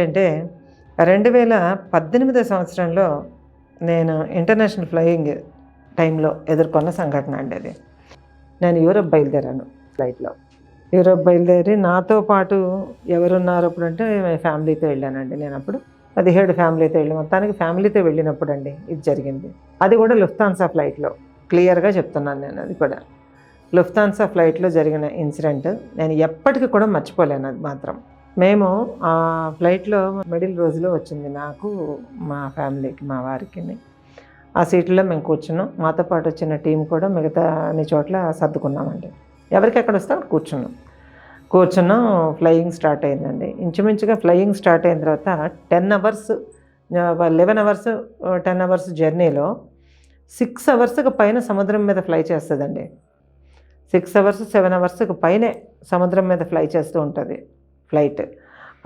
ఏంటంటే రెండు వేల పద్దెనిమిదో సంవత్సరంలో నేను ఇంటర్నేషనల్ ఫ్లయింగ్ టైంలో ఎదుర్కొన్న సంఘటన అండి అది. నేను యూరోప్ బయలుదేరాను ఫ్లైట్లో. యూరోప్ బయలుదేరి నాతో పాటు ఎవరున్నారు అప్పుడు అంటే ఫ్యామిలీతో వెళ్ళానండి నేను అప్పుడు. పదిహేడు ఫ్యామిలీతో వెళ్ళి. మొత్తానికి ఫ్యామిలీతో వెళ్ళినప్పుడు అండి ఇది జరిగింది. అది కూడా లుఫ్తాన్సా ఫ్లైట్లో. క్లియర్గా చెప్తున్నాను నేను అది కూడా. లుఫ్తాన్సా ఫ్లైట్లో జరిగిన ఇన్సిడెంట్ నేను ఎప్పటికీ కూడా మర్చిపోలేను అది మాత్రం. మేము ఆ ఫ్లైట్లో మిడిల్ రోజులో వచ్చింది నాకు మా ఫ్యామిలీకి మా వారికి. ఆ సీట్లో మేము కూర్చున్నాం. మాతో పాటు వచ్చిన టీం కూడా మిగతా అన్ని చోట్ల సర్దుకున్నామండి. ఎవరికి ఎక్కడ వస్తే? అక్కడ కూర్చున్నాం. కూర్చున్నాం ఫ్లయింగ్ స్టార్ట్ అయిందండి. ఇంచుమించుగా ఫ్లయింగ్ స్టార్ట్ అయిన తర్వాత ten hours eleven hours ten hours జర్నీలో సిక్స్ అవర్స్కి పైన సముద్రం మీద ఫ్లై చేస్తుందండి. సిక్స్ అవర్స్ సెవెన్ అవర్స్కి పైనే సముద్రం మీద ఫ్లై చేస్తూ ఉంటుంది. ఫ్లైట్.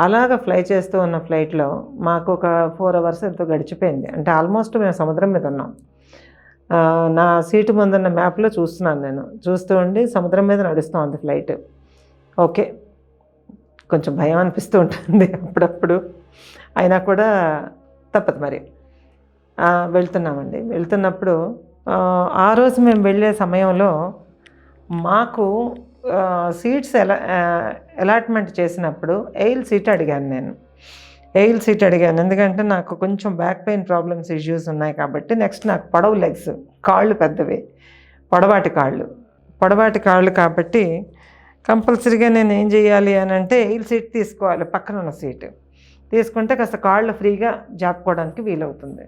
అలాగ ఫ్లై చేస్తూ ఉన్న ఫ్లైట్లో మాకు ఒక ఫోర్ అవర్స్ ఎంతో గడిచిపోయింది. అంటే ఆల్మోస్ట్ మేము సముద్రం మీద ఉన్నాం. నా సీటు ముందున్న మ్యాప్లో చూస్తున్నాను నేను. చూస్తూ ఉండి సముద్రం మీద నడుస్తూ ఉంది ఫ్లైట్. ఓకే. కొంచెం భయం అనిపిస్తూ ఉంటుంది అప్పుడప్పుడు. అయినా కూడా తప్పదు మరి. వెళ్తున్నామండి. వెళ్తున్నప్పుడు ఆ రోజు మేము వెళ్ళే సమయంలో మాకు సీట్స్ ఎలా అలాట్మెంట్ చేసినప్పుడు ఎయిల్ సీట్ అడిగాను నేను. ఎయిల్ సీట్ అడిగాను. ఎందుకంటే నాకు కొంచెం బ్యాక్ పెయిన్ ప్రాబ్లమ్స్ ఇష్యూస్ ఉన్నాయి కాబట్టి నెక్స్ట్ నాకు పొడవు లెగ్స్ కాళ్ళు పెద్దవి. పొడవాటి కాళ్ళు. పొడవాటి కాళ్ళు కాబట్టి కంపల్సరీగా నేను ఏం చేయాలి అని అంటే ఎయిల్ సీట్ తీసుకోవాలి పక్కన ఉన్న సీటు తీసుకుంటే కాస్త కాళ్ళు ఫ్రీగా జాపుకోవడానికి వీలవుతుంది.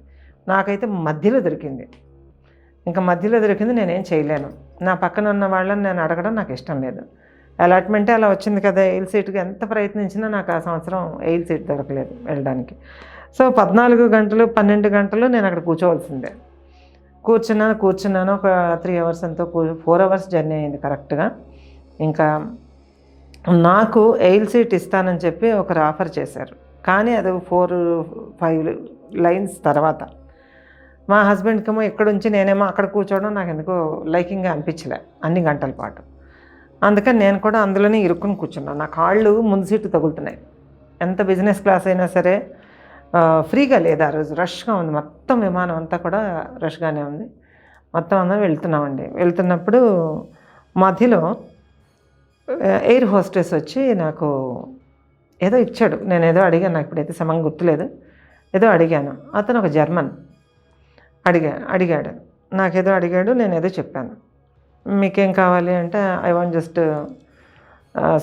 నాకైతే మధ్యలో దొరికింది. ఇంకా మధ్యలో దొరికింది నేనేం చేయలేను. నా పక్కన ఉన్న వాళ్ళని నేను అడగడం నాకు ఇష్టం లేదు. అలాట్మెంటే అలా వచ్చింది కదా ఎయిల్ సీట్కి ఎంత ప్రయత్నించినా నాకు ఆ సంవత్సరం ఎయిల్ సీట్ దొరకలేదు వెళ్ళడానికి. సో పద్నాలుగు గంటలు పన్నెండు గంటలు నేను అక్కడ కూర్చోవలసిందే. కూర్చున్నాను కూర్చున్నాను. ఒక త్రీ అవర్స్ ఎంతో ఫోర్ అవర్స్ జర్నీ అయింది కరెక్ట్గా. ఇంకా నాకు ఎయిల్ సీట్ ఇస్తానని చెప్పి ఒకరు ఆఫర్ చేశారు. కానీ అది ఫోర్ ఫైవ్ లైన్స్ తర్వాత. మా హస్బెండ్కేమో ఇక్కడ ఉంచి నేనేమో అక్కడ కూర్చోవడం నాకు ఎందుకో లైకింగ్గా అనిపించలే అన్ని గంటల పాటు. అందుకని నేను కూడా అందులోనే ఇరుక్కుని కూర్చున్నాను. నా కాళ్ళు ముందు సీటు తగులుతున్నాయి. ఎంత బిజినెస్ క్లాస్ అయినా సరే ఫ్రీగా లేదు ఆ రోజు. రష్గా ఉంది. మొత్తం విమానం అంతా కూడా రష్గానే ఉంది. మొత్తం అందరం వెళ్తున్నామండి. వెళ్తున్నప్పుడు మధ్యలో ఎయిర్ హోస్టెస్ వచ్చి నాకు ఏదో ఇచ్చాడు. నేను ఏదో అడిగాను. నాకు ఇప్పుడైతే సమంగా గుర్తులేదు. ఏదో అడిగాను. అతను ఒక జర్మన్ అడిగా అడిగాడు. నాకేదో అడిగాడు నేను ఏదో చెప్పాను. మీకేం కావాలి అంటే I want just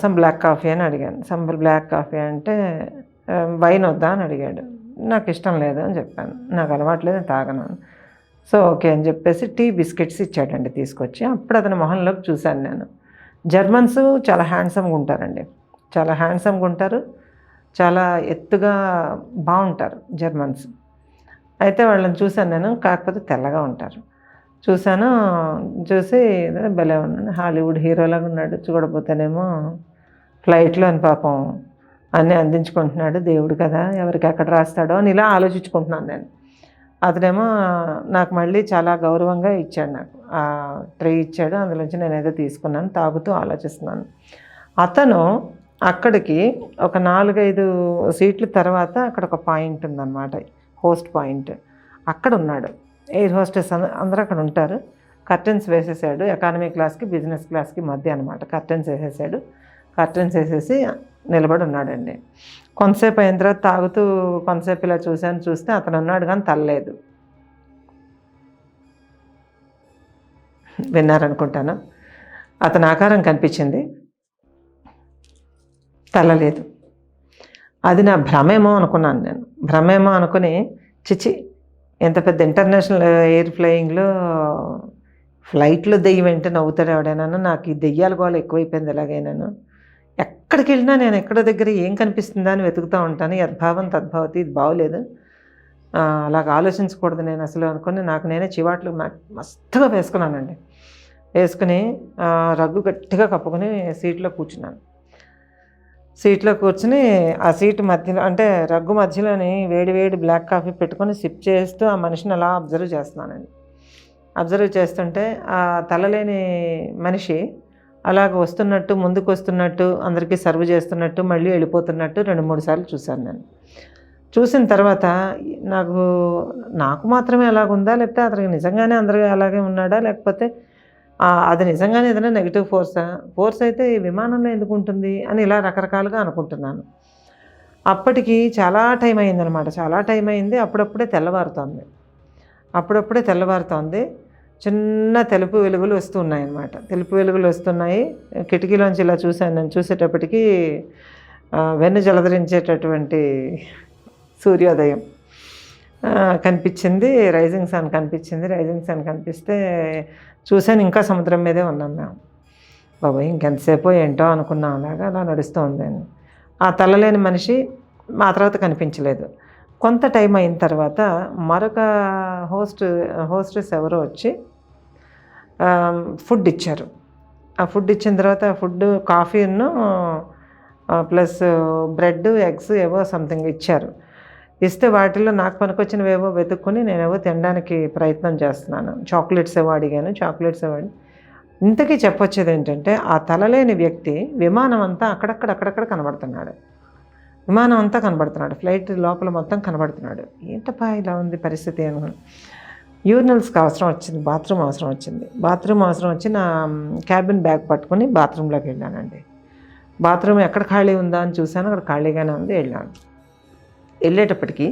some black coffee అని అడిగాను. సమ్ బ్లాక్ కాఫీ అంటే um, వైన్ వద్దా అని అడిగాడు. నాకు ఇష్టం లేదు అని చెప్పాను. నాకు అలవాట్లేదు నేను తాగను సో ఓకే అని చెప్పేసి టీ బిస్కెట్స్ ఇచ్చాడండి తీసుకొచ్చి. అప్పుడు అతని మొహంలోకి చూశాను నేను. జర్మన్స్ చాలా హ్యాండ్సమ్గా ఉంటారండి. చాలా హ్యాండ్సమ్గా ఉంటారు. చాలా ఎత్తుగా బాగుంటారు జర్మన్స్. అయితే వాళ్ళని చూశాను నేను కాకపోతే తెల్లగా ఉంటారు. చూశాను చూసి భలే ఉన్నాడు హాలీవుడ్ హీరోలాగా ఉన్నాడు చూడబోతేనేమో ఫ్లైట్లో అని పాపం అన్నీ అందించుకుంటున్నాడు దేవుడు కదా ఎవరికి ఎక్కడ రాస్తాడో అని ఇలా ఆలోచించుకుంటున్నాను నేను. అతనేమో నాకు మళ్ళీ చాలా గౌరవంగా ఇచ్చాడు నాకు. ఆ ట్రే ఇచ్చాడు అందులోంచి నేను ఏదో తీసుకున్నాను తాగుతూ ఆలోచిస్తున్నాను. అతను అక్కడికి ఒక నాలుగైదు సీట్ల తర్వాత అక్కడ ఒక పాయింట్ ఉందన్నమాట. హోస్ట్ పాయింట్ అక్కడ ఉన్నాడు ఎయిర్ హోస్టెస్ అందరూ అక్కడ ఉంటారు. కర్టెన్స్ వేసేసాడు. ఎకానమీ క్లాస్కి బిజినెస్ క్లాస్కి మధ్య అనమాట కర్టెన్స్ వేసేసాడు. కర్టెన్స్ వేసేసి నిలబడి ఉన్నాడండి. కొంతసేపు అయిన తర్వాత తాగుతూ కొంతసేపు ఇలా చూశాను చూస్తే అతను ఉన్నాడు కానీ తల్లలేదు విన్నారనుకుంటాను. అతని ఆకారం కనిపించింది. తల్లలేదు. అది నా భ్రమేమో అనుకున్నాను నేను. భ్రమేమో అనుకుని చిచి ఎంత పెద్ద ఇంటర్నేషనల్ ఎయిర్ ఫ్లయింగ్లో ఫ్లైట్లో దెయ్యం వెంట నవ్వుతాడు ఎవడైనా నాకు ఈ దెయ్యాల గోళ ఎక్కువైపోయింది ఎలాగైనాను. ఎక్కడికి వెళ్ళినా నేను ఎక్కడ దగ్గర ఏం కనిపిస్తుందా అని వెతుకుతూ ఉంటాను. యద్భావం తద్భావతి ఇది బాగోలేదు అలాగ ఆలోచించకూడదు నేను అసలు అనుకుని నాకు నేనే చివాట్లు మస్తుగా వేసుకున్నానండి. వేసుకుని రగ్గు గట్టిగా కప్పుకొని సీట్లో కూర్చున్నాను. సీట్లో కూర్చుని ఆ సీట్ మధ్యలో అంటే రగ్గు మధ్యలోని వేడి వేడి బ్లాక్ కాఫీ పెట్టుకొని సిప్ చేస్తూ ఆ మనిషిని అలా అబ్జర్వ్ చేస్తున్నానండి. అబ్జర్వ్ చేస్తుంటే ఆ తలలేని మనిషి అలాగ వస్తున్నట్టు ముందుకు వస్తున్నట్టు అందరికీ సర్వ్ చేస్తున్నట్టు మళ్ళీ వెళ్ళిపోతున్నట్టు రెండు మూడు సార్లు చూశాను నేను. చూసిన తర్వాత నాకు నాకు మాత్రమే అలాగుందా లేకపోతే అతనికి నిజంగానే అందరూ అలాగే ఉన్నాడా లేకపోతే అది నిజంగానే ఏదైనా నెగిటివ్ ఫోర్సా ఫోర్స్ అయితే ఈ విమానంలో ఎందుకు ఉంటుంది అని ఇలా రకరకాలుగా అనుకుంటున్నాను. అప్పటికి చాలా టైం అయిందనమాట చాలా టైం అయింది. అప్పుడప్పుడే తెల్లవారుతోంది. అప్పుడప్పుడే తెల్లవారుతోంది. చిన్న తెలుపు వెలుగులు వస్తున్నాయి అన్నమాట తెలుపు వెలుగులు వస్తున్నాయి. కిటికీలోంచి ఇలా చూశాను. నేను చూసేటప్పటికి వెన్ను జలధరించేటటువంటి సూర్యోదయం. కనిపించింది రైజింగ్ సన్ కనిపించింది రైజింగ్ సన్ కనిపిస్తే చూశాను ఇంకా సముద్రం మీదే ఉన్నాం మేము బాబాయ్ ఇంకెంతసేపు ఏంటో అనుకున్నాం అలాగా అలా నడుస్తూ ఉందని ఆ తలలేని మనిషి మా తర్వాత కనిపించలేదు. కొంత టైం అయిన తర్వాత మరొక హోస్ట్ హోస్టెస్ ఎవరో వచ్చి ఫుడ్ ఇచ్చారు. ఆ ఫుడ్ ఇచ్చిన తర్వాత ఫుడ్ కాఫీను ప్లస్ బ్రెడ్ ఎగ్స్ ఏవో సంథింగ్ ఇచ్చారు. ఇస్తే వాటిలో నాకు పనికొచ్చినవేవో వెతుక్కొని నేనేవో తినడానికి ప్రయత్నం చేస్తున్నాను. చాక్లెట్స్ ఏవో అడిగాను. చాక్లెట్స్ ఏవో ఇంతకీ చెప్పొచ్చేది ఏంటంటే ఆ తలలేని వ్యక్తి విమానం అంతా అక్కడక్కడ అక్కడక్కడ కనబడుతున్నాడు. విమానం అంతా కనబడుతున్నాడు. ఫ్లైట్ లోపల మొత్తం కనబడుతున్నాడు. ఏంటప్పా ఇలా ఉంది పరిస్థితి అనుకుని యూరినల్స్కి అవసరం వచ్చింది బాత్రూమ్ అవసరం వచ్చింది. బాత్రూమ్ అవసరం వచ్చి నా క్యాబిన్ బ్యాగ్ పట్టుకొని బాత్రూంలోకి వెళ్ళానండి. బాత్రూమ్ ఎక్కడ ఖాళీ ఉందా అని చూశాను. అక్కడ ఖాళీగానే ఉంది వెళ్ళాను. వెళ్ళేటప్పటికి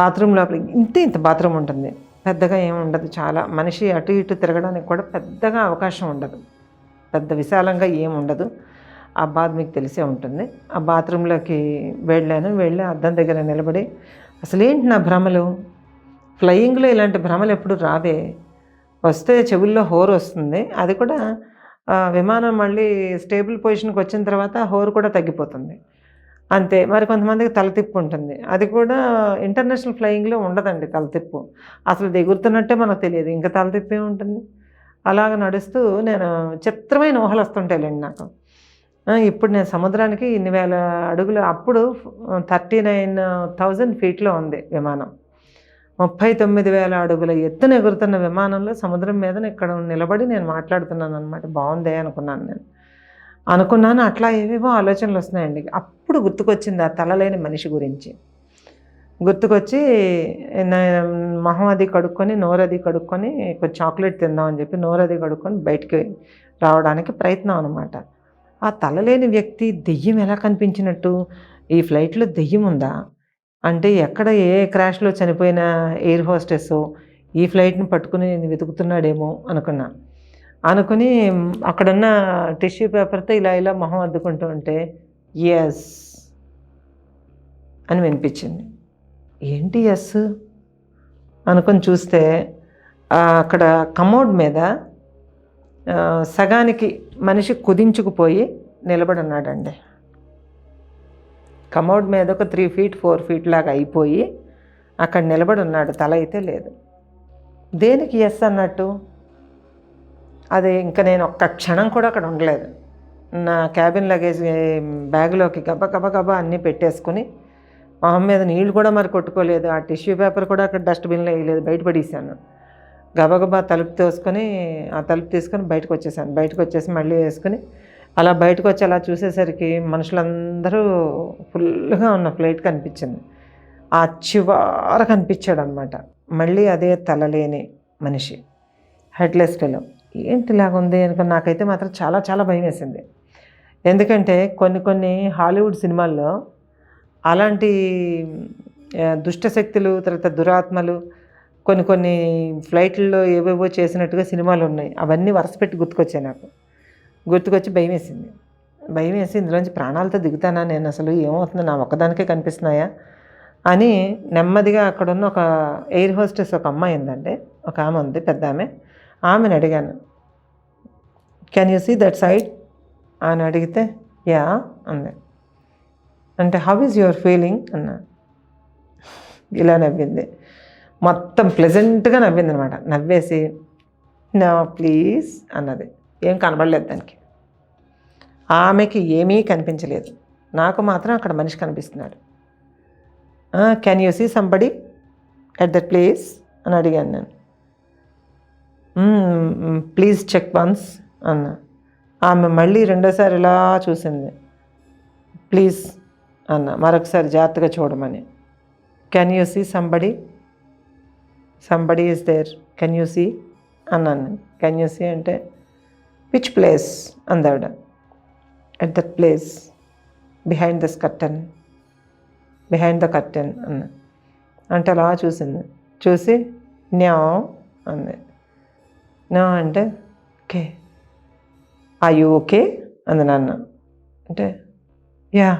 బాత్రూమ్ లోపల ఇంతే ఇంత బాత్రూమ్ ఉంటుంది. పెద్దగా ఏమి ఉండదు చాలా. మనిషి అటు ఇటు తిరగడానికి కూడా పెద్దగా అవకాశం ఉండదు. పెద్ద విశాలంగా ఏమి ఉండదు. ఆ బాధ మీకు తెలిసే ఉంటుంది. ఆ బాత్రూంలోకి వెళ్ళాను. వెళ్ళి అద్దం దగ్గర నిలబడి అసలేంటి నా భ్రమలు? ఫ్లయింగ్లో ఇలాంటి భ్రమలు ఎప్పుడు రావే? వస్తే చెవుల్లో హోర్ వస్తుంది. అది కూడా విమానం మళ్ళీ స్టేబుల్ పొజిషన్కి వచ్చిన తర్వాత హోర్ కూడా తగ్గిపోతుంది. అంతే. మరి కొంతమందికి తలతిప్పు ఉంటుంది. అది కూడా ఇంటర్నేషనల్ ఫ్లయింగ్లో ఉండదండి తలతిప్పు అసలు దిగురుతున్నట్టే మనకు తెలియదు. ఇంకా తలతిప్పే ఉంటుంది. అలాగ నడుస్తూ నేను చిత్రమైన ఊహలు వస్తుంటాయిలేండి నాకు. ఇప్పుడు నేను సముద్రానికి ఇన్ని వేల అడుగులు అప్పుడు థర్టీ నైన్ థౌజండ్ ఫీట్లో ఉంది విమానం. ముప్పై తొమ్మిది వేల అడుగుల ఎత్తున ఎగురుతున్న విమానంలో సముద్రం మీద ఇక్కడ నిలబడి నేను మాట్లాడుతున్నాను అనమాట బాగుందే అనుకున్నాను నేను. అనుకున్నాను అట్లా ఏవేవో ఆలోచనలు వస్తున్నాయండి. అప్పుడు గుర్తుకొచ్చింది ఆ తలలేని మనిషి గురించి. గుర్తుకొచ్చి మొహం అది కడుక్కొని నోరది కడుక్కొని కొంచెం చాక్లెట్ తిందామని చెప్పి నోరది కడుక్కొని బయటికి రావడానికి ప్రయత్నం అనమాట ఆ తలలేని వ్యక్తి దెయ్యం ఎలా కనిపించినట్టు? ఈ ఫ్లైట్లో దెయ్యం ఉందా? అంటే ఎక్కడ ఏ క్రాష్లో చనిపోయిన ఎయిర్ హోస్టెస్ ఈ ఫ్లైట్ని పట్టుకుని వెతుకుతున్నాడేమో అనుకున్నా. అనుకుని అక్కడున్న టిష్యూ పేపర్తో ఇలా ఇలా మొహం అద్దుకుంటూ ఉంటే ఎస్ అని వినిపించింది. ఏంటి ఎస్? అనుకొని చూస్తే అక్కడ కమోడ్ మీద సగానికి మనిషి కుదించుకుపోయి నిలబడి ఉన్నాడండి కమోడ్ మీద ఒక త్రీ ఫీట్ ఫోర్ ఫీట్ లాగా అయిపోయి అక్కడ నిలబడి ఉన్నాడు తల అయితే లేదు. దేనికి ఎస్ అన్నట్టు? అది ఇంకా నేను ఒక్క క్షణం కూడా అక్కడ ఉండలేదు. నా క్యాబిన్ లగేజ్ బ్యాగ్లోకి గబ గబ గబ అన్నీ పెట్టేసుకుని మొహం మీద నీళ్ళు కూడా మరి కొట్టుకోలేదు. ఆ టిష్యూ పేపర్ కూడా అక్కడ డస్ట్బిన్లో వేయలేదు. బయట పడేసాను. గబగబా తలుపు తోసుకొని ఆ తలుపు తీసుకొని బయటకు వచ్చేసాను. బయటకు వచ్చేసి మళ్ళీ వేసుకుని అలా బయటకు వచ్చి అలా చూసేసరికి మనుషులందరూ ఫుల్గా ఉన్న ఫ్లైట్ కనిపించింది. ఆ చివర కనిపించాడు అనమాట మళ్ళీ అదే తలలేని మనిషి. హెడ్లెస్ ఫెలో ఏంటి ఇలాగుంది అనుకుని నాకైతే మాత్రం చాలా చాలా భయం వేసింది ఎందుకంటే కొన్ని కొన్ని హాలీవుడ్ సినిమాల్లో అలాంటి దుష్టశక్తులు దుష్ట శక్తులు తర్వాత దురాత్మలు కొన్ని కొన్ని ఫ్లైట్లలో ఏవేవో చేసినట్టుగా సినిమాలు ఉన్నాయి అవన్నీ వరుస పెట్టి గుర్తుకొచ్చాయి నాకు. గుర్తుకొచ్చి భయం వేసింది భయం వేసి ఇందులోంచి ప్రాణాలతో దిగుతానా? నేను అసలు ఏమవుతుందో? నా ఒక్కదానికే కనిపిస్తున్నాయా? అని నెమ్మదిగా అక్కడున్న ఒక ఎయిర్ హోస్టెస్ ఒక అమ్మాయి ఉందండి. ఒక ఆమె ఉంది పెద్ద ఆమె. ఆమెను అడిగాను. Can you see that side అని అడిగితే యా అంది. అంటే హౌ ఈజ్ యువర్ ఫీలింగ్ అన్నా ఇలా నవ్వింది. మొత్తం ప్లెజెంట్గా నవ్వింది అనమాట నవ్వేసి నా ప్లీజ్ అన్నది. ఏం కనబడలేదు దానికి. ఆమెకి ఏమీ కనిపించలేదు. నాకు మాత్రం అక్కడ మనిషి కనిపిస్తున్నాడు. Can you see somebody at that place అని అడిగాను నేను. ప్లీజ్ చెక్ వన్స్ అన్నా. ఆమె మళ్ళీ రెండోసారి ఇలా చూసింది. ప్లీజ్ అన్న మరొకసారి జాగ్రత్తగా చూడమని. Can you see somebody somebody is there can you see అన్నాను కెన్ యూ సీ అంటే which place అందావిడ. At that place behind this curtain behind the curtain అన్న. అంటే అలా చూసింది. చూసి న్యా అంది. న్యా అంటే ఓకే. ఆ యూ ఓకే అంది నాన్న. అంటే యా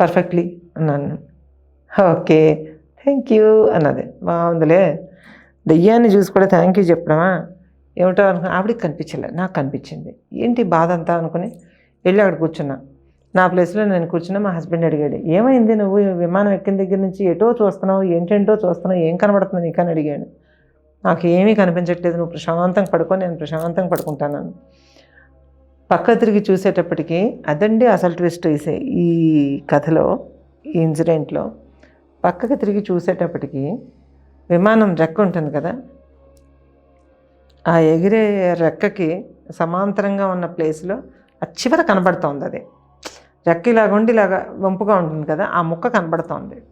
పర్ఫెక్ట్లీ అన్నాను. ఓకే థ్యాంక్ యూ అన్నది. బాగుందిలే. దెయ్యాన్ని చూసి కూడా థ్యాంక్ యూ చెప్పడమా? ఏమిటో అనుకుని ఆవిడకి కనిపించలే నాకు కనిపించింది. ఏంటి బాధ అంతా అనుకుని వెళ్ళి అక్కడ కూర్చున్నా. నా ప్లేస్లో నేను కూర్చున్నా మా హస్బెండ్ అడిగాడు ఏమైంది నువ్వు? విమానం ఎక్కిన దగ్గర నుంచి ఎటో చూస్తున్నావు? ఏంటేంటో చూస్తున్నావు? ఏం కనబడుతుంది నీకు? అని అడిగాడు. నాకు ఏమీ కనిపించట్లేదు నువ్వు ప్రశాంతంగా పడుకో నేను ప్రశాంతంగా పడుకుంటాను పక్క తిరిగి చూసేటప్పటికి అదండి అసలు ట్విస్ట్ వేసే ఈ కథలో ఈ ఇన్సిడెంట్లో పక్కకి తిరిగి చూసేటప్పటికి విమానం రెక్క ఉంటుంది కదా? ఆ ఎగిరే రెక్కకి సమాంతరంగా ఉన్న ప్లేస్లో ఆ చివర కనబడుతోంది అది. రెక్క ఇలాగుండి ఉండి వంపుగా ఉంటుంది కదా ఆ ముక్క కనబడుతోంది.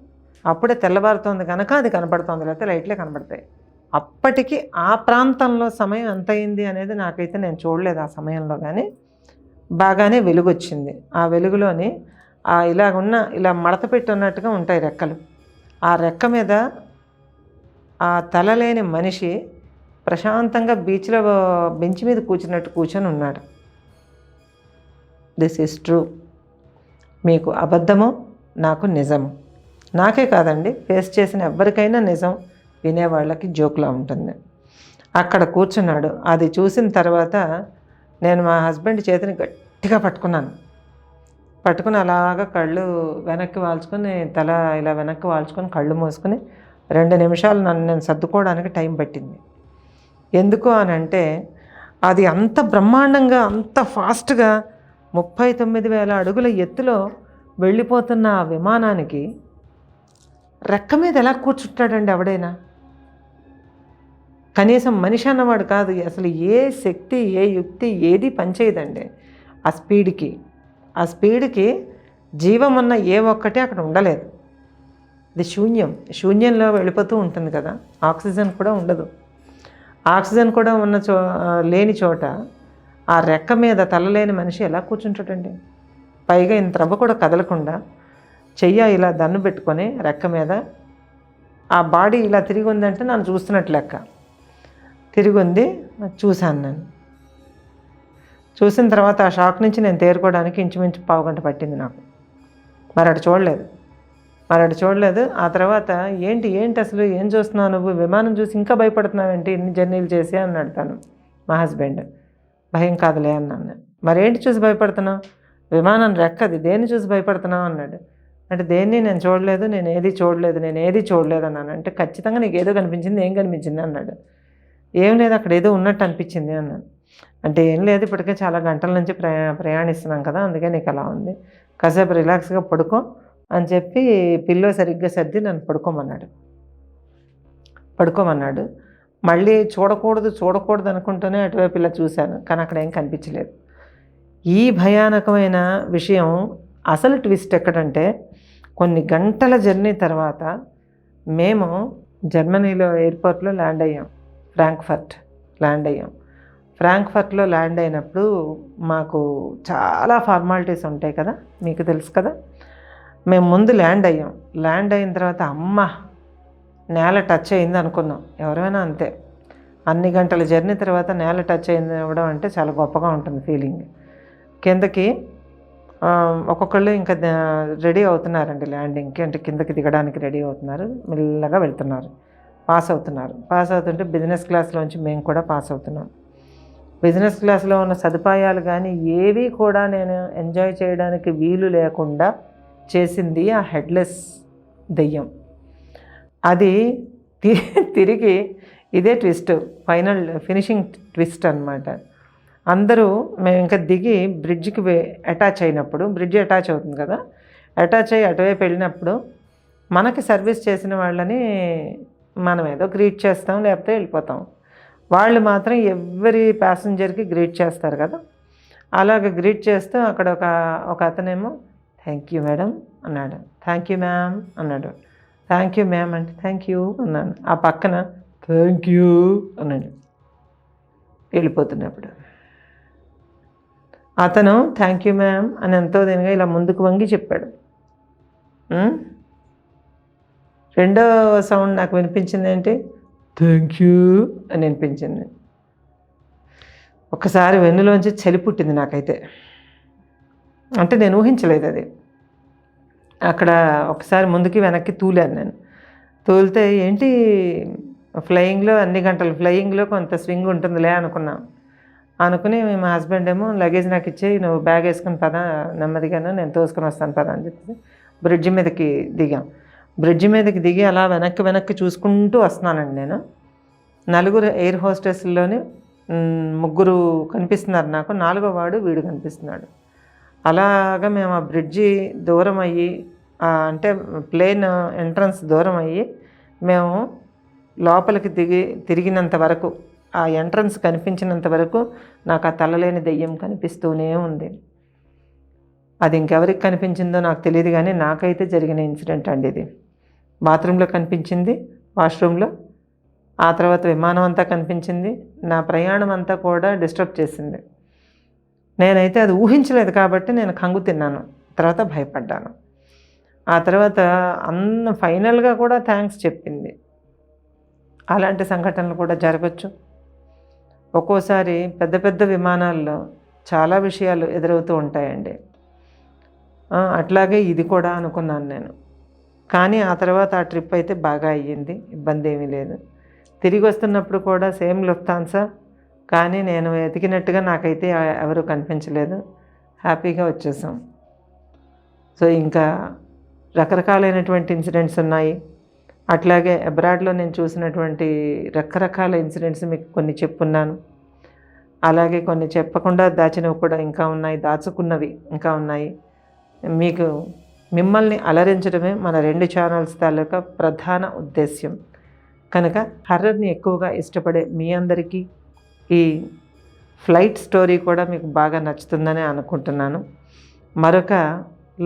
అప్పుడే తెల్లవారుతోంది కనుక అది కనబడుతోంది లేకపోతే లైట్లే కనబడతాయి. అప్పటికి ఆ ప్రాంతంలో సమయం ఎంత అయింది అనేది నాకైతే నేను చూడలేదు ఆ సమయంలో కానీ బాగానే వెలుగొచ్చింది. ఆ వెలుగులోని ఆ ఇలాగున్న ఇలా మడత పెట్టున్నట్టుగా ఉంటాయి రెక్కలు. ఆ రెక్క మీద ఆ తలలేని మనిషి ప్రశాంతంగా బీచ్లో బెంచ్ మీద కూర్చున్నట్టు కూర్చొని ఉన్నాడు. దిస్ ఈస్ ట్రూ మీకు అబద్ధము నాకు నిజము. నాకే కాదండి ఫేస్ చేసిన ఎవరికైనా నిజం వినేవాళ్ళకి జోక్లా ఉంటుంది. అక్కడ కూర్చున్నాడు. అది చూసిన తర్వాత నేను మా హస్బెండ్ చేతిని గట్టిగా పట్టుకున్నాను. పట్టుకుని అలాగా కళ్ళు వెనక్కి వాల్చుకొని తల ఇలా వెనక్కి వాల్చుకొని కళ్ళు మూసుకొని రెండు నిమిషాలు నన్ను నేను సర్దుకోవడానికి టైం పట్టింది. ఎందుకు అని అంటే అది అంత బ్రహ్మాండంగా అంత ఫాస్ట్గా ముప్పై తొమ్మిది వేల అడుగుల ఎత్తులో వెళ్ళిపోతున్న ఆ విమానానికి రెక్క మీద ఎలా కూర్చుంటాడండి ఎవడైనా? కనీసం మనిషి అన్నవాడు కాదు అసలు ఏ శక్తి ఏ యుక్తి ఏది పనిచేయదండి. ఆ స్పీడ్కి ఆ స్పీడ్కి జీవం అన్న ఏ ఒక్కటి అక్కడ ఉండలేదు. ఇది శూన్యం. శూన్యంలో వెళ్ళిపోతూ ఉంటుంది కదా ఆక్సిజన్ కూడా ఉండదు. ఆక్సిజన్ కూడా ఉన్న చో లేని చోట ఆ రెక్క మీద తలలేని మనిషి ఎలా కూర్చుంటాడండి? పైగా ఇంత రవ్వ కూడా కదలకుండా చెయ్య ఇలా దన్ను పెట్టుకొని రెక్క మీద ఆ బాడీ ఇలా తిరిగి ఉందంటే నన్ను చూస్తున్నట్టు లెక్క. తిరిగి ఉంది చూశాను నేను. చూసిన తర్వాత ఆ షాక్ నుంచి నేను తేరుకోవడానికి ఇంచుమించు పావుగంట పట్టింది నాకు. మరడు చూడలేదు. మరడు చూడలేదు. ఆ తర్వాత ఏంటి ఏంటి అసలు ఏం చూస్తున్నావు నువ్వు? విమానం చూసి ఇంకా భయపడుతున్నావేంటి ఇన్ని జర్నీలు చేసి అన్నాడు తను మా హస్బెండ్. భయం కాదులే అన్నాను మరి మరేంటి చూసి భయపడుతున్నావు? విమానం రెక్కది. దేన్ని చూసి భయపడుతున్నావు? అన్నాడు. అంటే దేన్ని నేను చూడలేదు నేను ఏది చూడలేదు నేను ఏది చూడలేదు అన్నాను. అంటే ఖచ్చితంగా నీకు ఏదో కనిపించింది ఏం కనిపించింది అన్నాడు. ఏం లేదు అక్కడ ఏదో ఉన్నట్టు అనిపించింది అన్నాను. అంటే ఏం లేదు ఇప్పటికే చాలా గంటల నుంచి ప్రయా ప్రయాణిస్తున్నాం కదా అందుకే నీకు అలా ఉంది. కాసేపు రిలాక్స్గా పడుకో అని చెప్పి పిల్లో సరిగ్గా సర్ది నన్ను పడుకోమన్నాడు. పడుకోమన్నాడు. మళ్ళీ చూడకూడదు చూడకూడదు అనుకుంటూనే అటువైపు ఇలా చూశాను కానీ అక్కడ ఏం కనిపించలేదు. ఈ భయానకమైన విషయం అసలు ట్విస్ట్ ఎక్కడంటే కొన్ని గంటల జర్నీ తర్వాత మేము జర్మనీలో ఎయిర్పోర్ట్లో ల్యాండ్ అయ్యాం. ఫ్రాంక్ఫర్ట్ ల్యాండ్ అయ్యాం. ఫ్రాంక్ఫర్ట్లో ల్యాండ్ అయినప్పుడు మాకు చాలా ఫార్మాలిటీస్ ఉంటాయి కదా మీకు తెలుసు కదా. మేము ముందు ల్యాండ్ అయ్యాం. ల్యాండ్ అయిన తర్వాత అమ్మ నేల టచ్ అయింది అనుకున్నాం. ఎవరైనా అంతే. అన్ని గంటల జర్నీ తర్వాత నేల టచ్ అయింది ఇవ్వడం అంటే చాలా గొప్పగా ఉంటుంది ఫీలింగ్. కిందకి ఒక్కొక్కళ్ళు ఇంకా రెడీ అవుతున్నారండి ల్యాండింగ్కి. అంటే కిందకి దిగడానికి రెడీ అవుతున్నారు. మెల్లగా వెళ్తున్నారు. పాస్ అవుతున్నారు. పాస్ అవుతుంటే బిజినెస్ క్లాస్లోంచి మేము కూడా పాస్ అవుతున్నాం. బిజినెస్ క్లాస్లో ఉన్న సదుపాయాలు కానీ ఏవి కూడా నేను ఎంజాయ్ చేయడానికి వీలు లేకుండా చేసింది ఆ హెడ్లెస్ దెయ్యం. అది తి- తిరిగి ఇదే ట్విస్ట్ ఫైనల్ ఫినిషింగ్ ట్విస్ట్ అన్నమాట. అందరూ మేము ఇంకా దిగి బ్రిడ్జ్కి అటాచ్ అయినప్పుడు బ్రిడ్జ్ అటాచ్ అవుతుంది కదా? అటాచ్ అయ్యి అటువైపు వెళ్ళినప్పుడు మనకి సర్వీస్ చేసిన వాళ్ళని మనం ఏదో గ్రీట్ చేస్తాం లేకపోతే వెళ్ళిపోతాం. వాళ్ళు మాత్రం ఎవరి ప్యాసింజర్కి గ్రీట్ చేస్తారు కదా. అలాగ గ్రీట్ చేస్తూ అక్కడ ఒక ఒక అతనేమో థ్యాంక్ యూ మేడం అన్నాడు. థ్యాంక్ యూ మ్యామ్ అన్నాడు. థ్యాంక్ యూ మ్యామ్ అంటే థ్యాంక్ యూ అన్నాను. ఆ పక్కన థ్యాంక్ యూ అన్నాడు. వెళ్ళిపోతున్నప్పుడు. అతను థ్యాంక్ యూ మ్యామ్ అని ఎంతో దీనిగా ఇలా ముందుకు వంగి చెప్పాడు. రెండో సౌండ్ నాకు వినిపించింది ఏంటి? థ్యాంక్ యూ అని వినిపించింది. ఒకసారి వెన్నులోంచి చలి పుట్టింది నాకైతే. అంటే నేను ఊహించలేదు అది. అక్కడ ఒకసారి ముందుకి వెనక్కి తూలాను నేను. తూలితే ఏంటి? ఫ్లయింగ్లో అన్ని గంటలు ఫ్లయింగ్లో కొంత స్వింగ్ ఉంటుందిలే అనుకున్నాం. అనుకుని మా హస్బెండ్ ఏమో లగేజ్ నాకు ఇచ్చి నువ్వు బ్యాగ్ వేసుకుని పద నెమ్మదిగాను నేను తోసుకొని వస్తాను పద అని చెప్పి బ్రిడ్జి మీదకి దిగాం. బ్రిడ్జి మీదకి దిగి అలా వెనక్కి వెనక్కి చూసుకుంటూ వస్తున్నానండి నేను. నలుగురు ఎయిర్ హోస్టెస్లోని ముగ్గురు కనిపిస్తున్నారు నాకు. నాలుగో వాడు వీడు కనిపిస్తున్నాడు. అలాగా మేము ఆ బ్రిడ్జి దూరం అయ్యి అంటే ప్లేన్ ఎంట్రన్స్ దూరం అయ్యి మేము లోపలికి దిగి తిరిగినంత వరకు ఆ ఎంట్రన్స్ కనిపించినంత వరకు నాకు ఆ తలలేని దెయ్యం కనిపిస్తూనే ఉంది. అది ఇంకెవరికి కనిపించిందో నాకు తెలియదు కానీ నాకైతే జరిగిన ఇన్సిడెంట్ అండి ఇది. బాత్రూంలో కనిపించింది వాష్రూమ్లో ఆ తర్వాత విమానం అంతా కనిపించింది. నా ప్రయాణం అంతా కూడా డిస్టర్బ్ చేసింది. నేనైతే అది ఊహించలేదు కాబట్టి నేను కంగు తిన్నాను. తర్వాత భయపడ్డాను. ఆ తర్వాత అన్న ఫైనల్గా కూడా థ్యాంక్స్ చెప్పింది. అలాంటి సంఘటనలు కూడా జరగచ్చు. ఒక్కోసారి పెద్ద పెద్ద విమానాల్లో చాలా విషయాలు ఎదురవుతూ ఉంటాయండి. అట్లాగే ఇది కూడా అనుకున్నాను నేను. కానీ ఆ తర్వాత ఆ ట్రిప్ అయితే బాగా అయ్యింది ఇబ్బంది ఏమీ లేదు. తిరిగి వస్తున్నప్పుడు కూడా సేమ్ లుఫ్తాన్సా కానీ నేను వెతికినట్టుగా నాకైతే ఎవరు కనిపించలేదు. హ్యాపీగా వచ్చేసాం. సో ఇంకా రకరకాలైనటువంటి ఇన్సిడెంట్స్ ఉన్నాయి. అట్లాగే అబ్రాడ్లో నేను చూసినటువంటి రకరకాల ఇన్సిడెంట్స్ మీకు కొన్ని చెప్పున్నాను. అలాగే కొన్ని చెప్పకుండా దాచినవి కూడా ఇంకా ఉన్నాయి దాచుకున్నవి ఇంకా ఉన్నాయి. మీకు మిమ్మల్ని అలరించడమే మన రెండు ఛానల్స్ తాలూకా ప్రధాన ఉద్దేశ్యం. కనుక హర్రర్ని ఎక్కువగా ఇష్టపడే మీ అందరికీ ఈ ఫ్లైట్ స్టోరీ కూడా మీకు బాగా నచ్చుతుందని అనుకుంటున్నాను. మరొక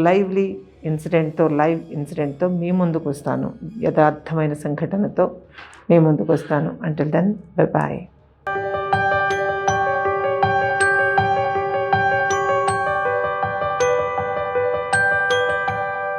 లైవ్లీ ఇన్సిడెంట్తో లైవ్ ఇన్సిడెంట్తో మీ ముందుకు వస్తాను. యథార్థమైన సంఘటనతో మీ ముందుకు వస్తాను. Until then bye bye